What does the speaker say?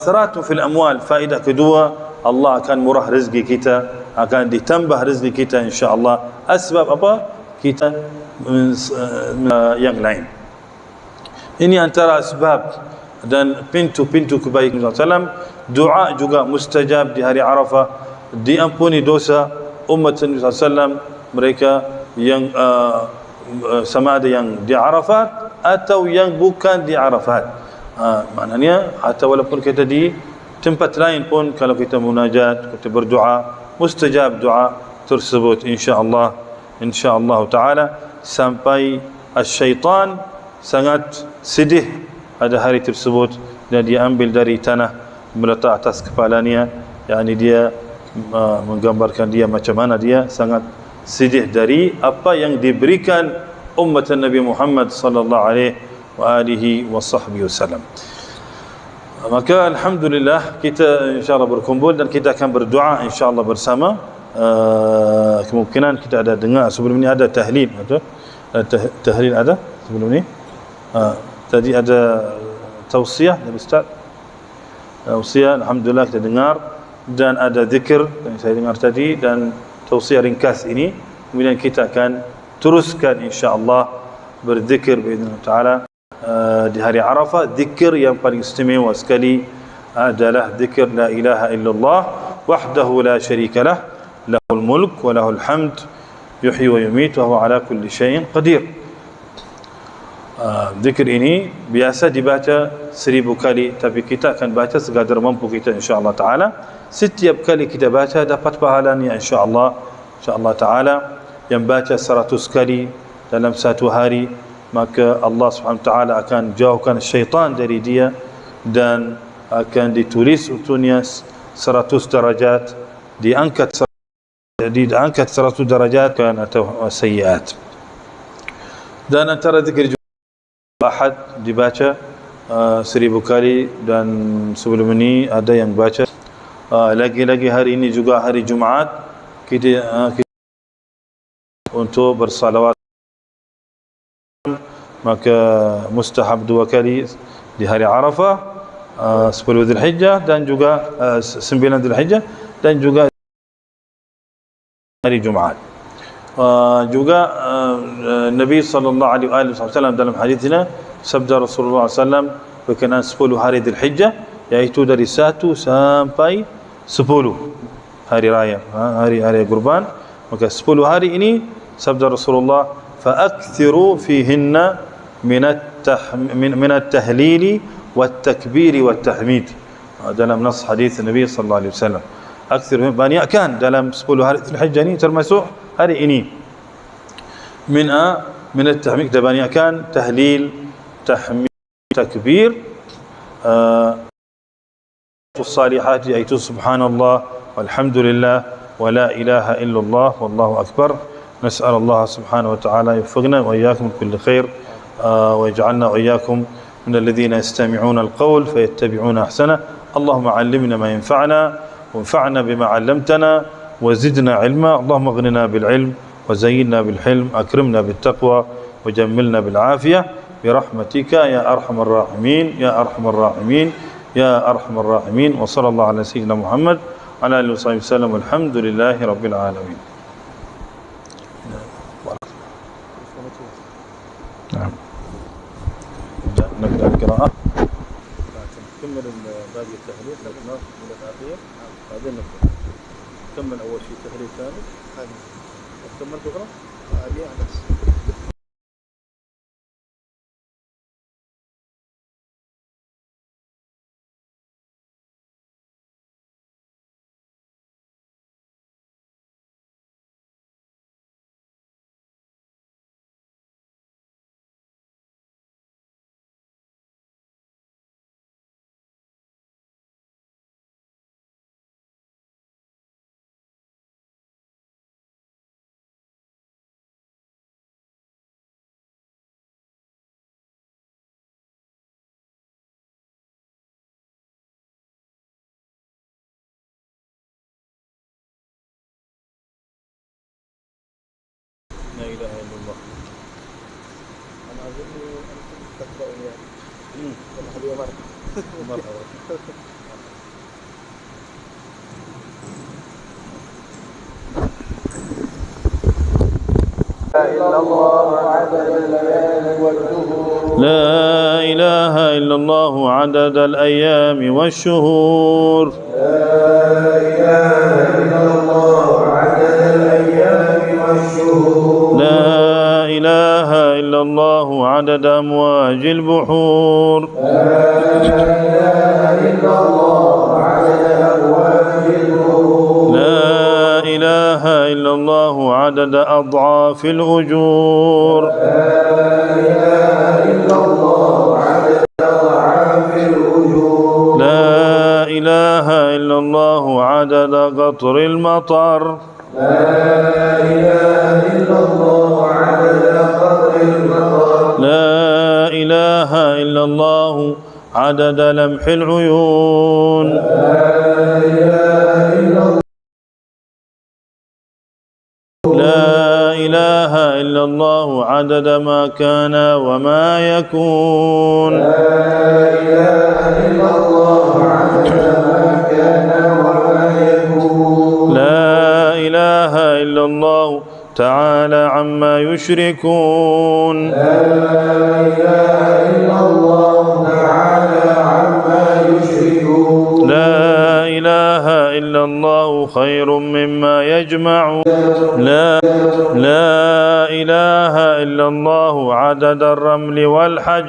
Seratun fil amwal faedah kedua Allah akan murah rezeki kita akan ditambah rezeki kita insya-Allah. Asbab apa? Kita uh, yang lain. Ini antara sebab dan pintu-pintu kebaikan SAW doa juga mustajab di hari Arafah. Diampuni dosa umat Nabi SAW mereka yang uh, sama ada yang di Arafat atau yang bukan di Arafat ha, maknanya atau walaupun kita di tempat lain pun kalau kita munajat kita berdoa mustajab doa tersebut insyaallah insyaallah taala sampai syaitan sangat sedih pada hari tersebut dan dia ambil dari tanah meletak atas kepalanya. Yakni dia uh, menggambarkan dia macam mana dia sangat sedih dari apa yang diberikan umat Nabi Muhammad sallallahu alaihi wa alihi wa sahbihi wasallam. Maka alhamdulillah kita insyaallah berkumpul dan kita akan berdoa insyaallah bersama. Uh, kemungkinan kita ada dengar sebelum ini ada tahlil ada tahlil ada sebelum ini. Uh, tadi ada tausiah dari ustaz. Tausiah alhamdulillah kita dengar dan ada zikir yang saya dengar tadi dan tausiah ringkas ini kemudian kita akan teruskan insyaallah berzikir باذن taala Eh, di hari Arafah zikir yang paling istimewa sekali adalah zikir la ilaha illallah wahdahu la syarika lah lahul mulk wa lahul hamd yuhyi wa yumit wa huwa ala kulli syai'in qadir. Uh, zikir ini biasa dibaca seribu kali tapi kita akan baca sekadar mampu kita insyaAllah ta'ala. Setiap kali kita baca dapat pahalanya insyaAllah. insyaAllah ta'ala yang baca seratus kali dalam satu hari maka Allah taala akan jauhkan syaitan dari dia dan akan ditulis untuknya 100 darajat diangkat jadi diangkat 100 darajat kan atau sayyiat. Dan antara zikir ahad dibaca uh, seribu kali dan sebelum ini ada yang baca. Uh, lagi-lagi hari ini juga hari Jumaat kita, uh, kita untuk bersalawat maka mustahab dua kali di hari Arafah uh, 10 Zulhijjah dan juga uh, 9 Zulhijjah dan juga hari Jumaat. Uh, juga uh, Nabi sallallahu alaihi wasallam dalam hadisnya sabda Rasulullah sallam berkenaan 10 hari Zulhijjah yaitu dari 1 sampai 10 hari raya ha, hari hari kurban maka 10 hari ini sabda Rasulullah فأكثروا فيهن من التح من من التهليل والتكبير والتحميد. دلم نص حديث النبي صلى الله عليه وسلم. أكثر من بني أكان. دلم سبولو هاري الحجة ني ترمسو هاري إني. من أ من التحميد. بني أكان تهليل تحميد تكبير الصالحات أي سبحان الله والحمد لله ولا إله إلا الله والله أكبر. نسأل الله سبحانه وتعالى يوفقنا وإياكم كل خير آه، ويجعلنا وإياكم من الذين يستمعون القول فيتبعون أحسنه. اللهم علمنا ما ينفعنا وانفعنا بما علمتنا وزدنا علما. اللهم اغننا بالعلم وزينا بالحلم أكرمنا بالتقوى وجملنا بالعافية. برحمتك يا أرحم الراحمين يا أرحم الراحمين يا أرحم الراحمين. وصلى الله على سيدنا محمد على آله وصحبه وسلم والحمد لله رب العالمين. القراءة نكمل باقي التهليل من الأخير. بعدين نبدأ. نكمل أول شيء تهليل ثاني. كملت تقرأ؟ لا بس. لا إله إلا الله. أنا اظن انكم تبداوا يعني مرحبا. مرحبا مرحبا لا إله إلا الله عدد الأيام والشهور. لا إله عدد أمواج البحور. لا إله إلا الله عدد لا إله إلا الله عدد أضعاف الأجور. لا إله إلا الله عدد أضعاف الأجور لا إله إلا الله عدد قطر المطر. لا عدد لمح العيون. لا إله إلا الله عدد ما كان وما يكون. لا إله إلا الله عدد ما كان وما يكون. لا إله إلا الله تعالى عما يشركون. لا إله إلا الله خير مما يجمعون. لا لا إله إلا الله عدد الرمل والحجر.